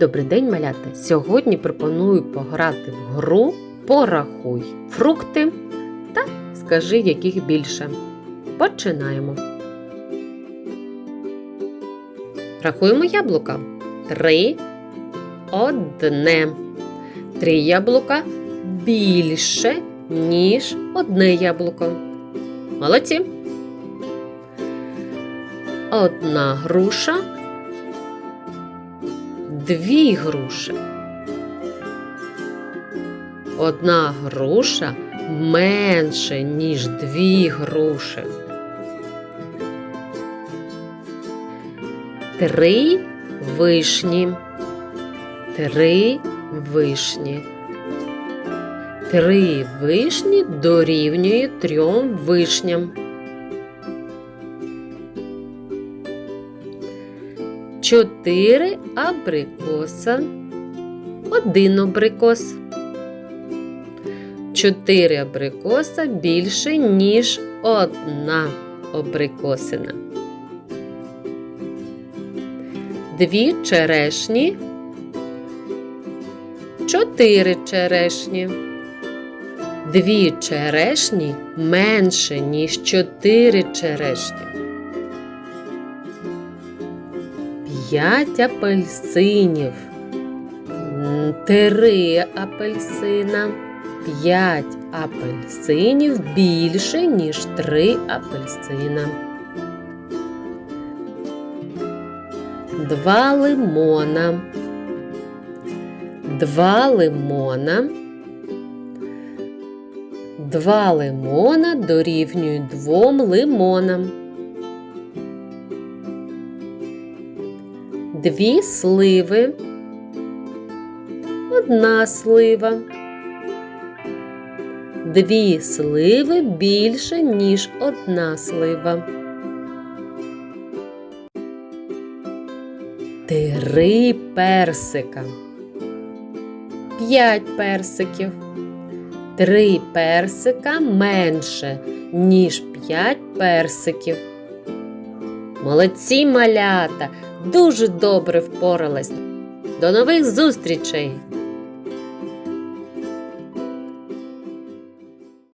Добрий день, малята! Сьогодні пропоную пограти в гру Порахуй фрукти та скажи, яких більше. Починаємо. Рахуємо яблука. Три. Одне. Три яблука більше, ніж одне яблуко. Молодці. Одна груша дві груші. Одна груша менше, ніж дві груші. Три вишні. Три вишні. Три вишні дорівнює трьом вишням. Чотири абрикоса. Один абрикос. Чотири абрикоса більше, ніж одна абрикосина. Дві черешні. Чотири черешні. Дві черешні менше, ніж чотири черешні. П'ять апельсинів. Три апельсина. П'ять апельсинів більше, ніж три апельсина. Два лимона. Два лимона. Два лимона дорівнюють двом лимонам. Дві сливи. Одна слива. Дві сливи більше, ніж одна слива. Три персика. П'ять персиків. Три персика менше, ніж п'ять персиків. Молодці малята! Дуже добре впоралась. До нових зустрічей!